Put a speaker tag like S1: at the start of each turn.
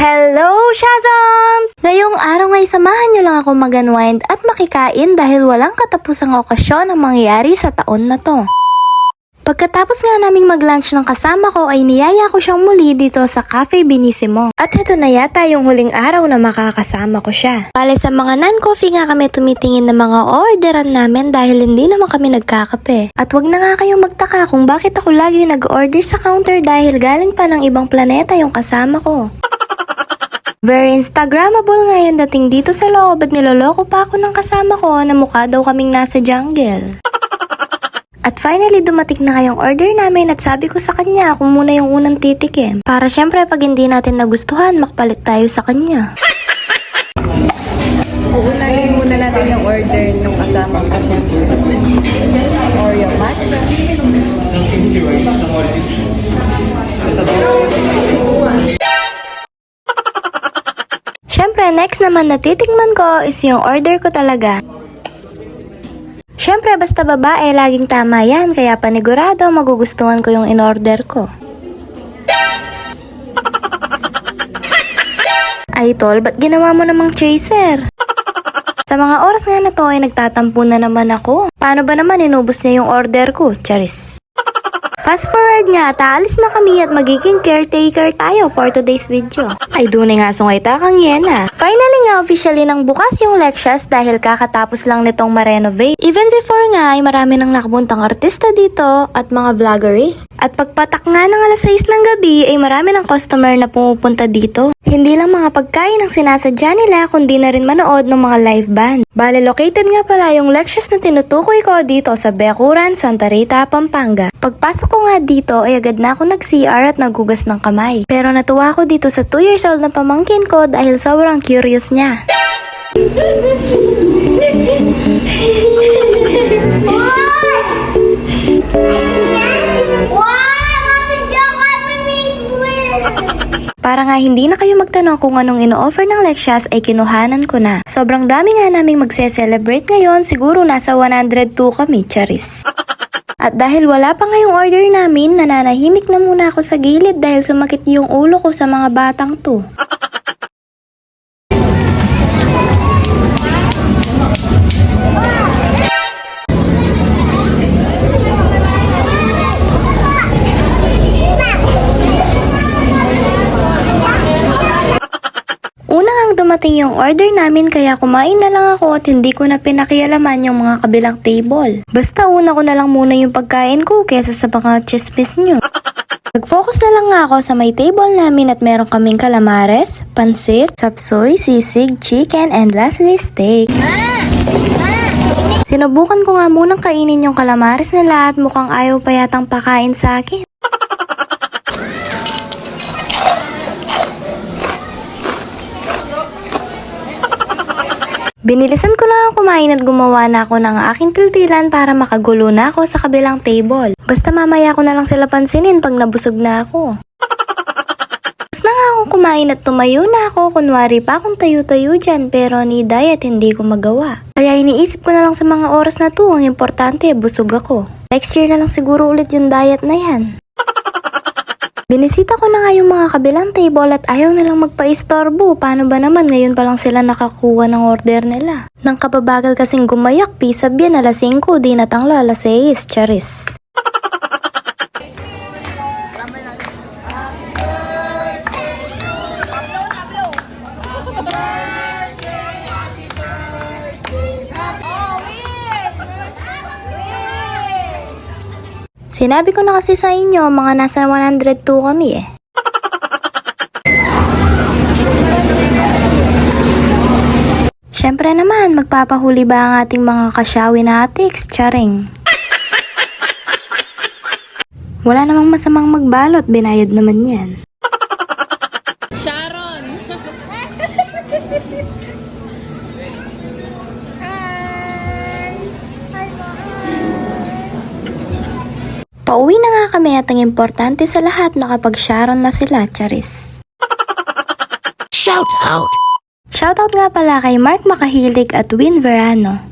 S1: Hello, Shazams! Ngayong araw ay samahan nyo lang ako mag-unwind at makikain dahil walang katapusang okasyon ang mangyayari sa taon na to. Pagkatapos nga naming mag-lunch ng kasama ko ay niyaya ko siyang muli dito sa Cafe Benissimo. At ito na yata yung huling araw na makakasama ko siya. Bale sa mga non-coffee nga kami tumitingin ng mga orderan namin dahil hindi naman kami nagkakape. At wag na nga kayong magtaka kung bakit ako lagi nag-order sa counter dahil galing pa ng ibang planeta yung kasama ko. Very Instagrammable nga yung dating dito sa loob at niloloko pa ako ng kasama ko na mukha daw kaming nasa jungle. At finally, dumating na kayong order namin at sabi ko sa kanya ako muna yung unang titikim. Para syempre pag hindi natin nagustuhan, makpalit tayo sa kanya.
S2: Uunahin muna natin yung order ng kasama ko. Oreo matcha.
S1: Next naman na titikman ko is yung order ko talaga. Syempre, basta babae, laging tama yan. Kaya panigurado, magugustuhan ko yung in-order ko. Ay, tol, ba't ginawa mo namang chaser? Sa mga oras nga na to ay nagtatampo na naman ako. Paano ba naman inubos niya yung order ko? Charis. Fast forward nga, taalis na kami at magiging caretaker tayo for today's video. Ay, dunay nga sungay takang yan ah. Finally nga, officially nang bukas yung lectures dahil kakatapos lang nitong ma-renovate. Even before nga, ay marami nang nakabuntang artista dito at mga vloggerist. At pagpatak nga ng alas 6 ng gabi, ay marami ng customer na pumupunta dito. Hindi lang mga pagkain ang sinasadya nila, kundi na rin manood ng mga live band. Bale, located nga pala yung lectures na tinutukoy ko dito sa Bekuran, Santa Rita, Pampanga. Pagpasok ko nga dito ay agad na ako nag-CR at nagugas ng kamay. Pero natuwa ako dito sa 2 years old na pamangkin ko dahil sobrang curious niya. Para nga hindi na kayo magtanong kung anong ino-offer ng Lexias ay kinuhanan ko na. Sobrang dami nga naming magse-celebrate ngayon, siguro nasa 102 kami, charis. At dahil wala pa ngayong order namin, nananahimik na muna ako sa gilid dahil sumakit yung ulo ko sa mga batang to. dumating yung order namin kaya kumain na lang ako at hindi ko na pinakialaman yung mga kabilang table. Basta una ko na lang muna yung pagkain ko kesa sa mga chismis nyo. Nag-focus na lang nga ako sa may table namin at meron kaming calamares, pansit, sapsoy, sisig, chicken, and lastly steak. Sinubukan ko nga munang kainin yung calamares nila at mukhang ayaw pa yatang pakain sa akin. Binilisan ko lang kumain at gumawa na ako ng aking tiltilan para makagulo na ako sa kabilang table. Basta mamaya ko na lang sila pansinin pag nabusog na ako. Tapos na nga akong kumain at tumayo na ako. Kunwari pa akong tayo-tayo dyan pero ni diet hindi ko magawa. Kaya iniisip ko na lang sa mga oras na to, ang importante, busog ako. Next year na lang siguro ulit yung diet na yan. Binisita ko na nga yung mga kabilang table at ayaw nilang magpa-istorbo. Paano ba naman ngayon pa lang sila nakakuha ng order nila? Nang kababagal kasing gumayak, pisab yan alas 5, di natangla alas 6, charis. Sinabi ko na kasi sa inyo, mga nasa 102 kami eh. Siyempre naman, magpapahuli ba ang ating mga kasyawi na atiks, charing? Wala namang masamang magbalot, binayad naman yan. Pauwi na nga kami at ang importante sa lahat nakapag-sharon na sila, charis.
S3: Shout out!
S1: Shoutout nga pala kay Mark Makahilig at Win Verano.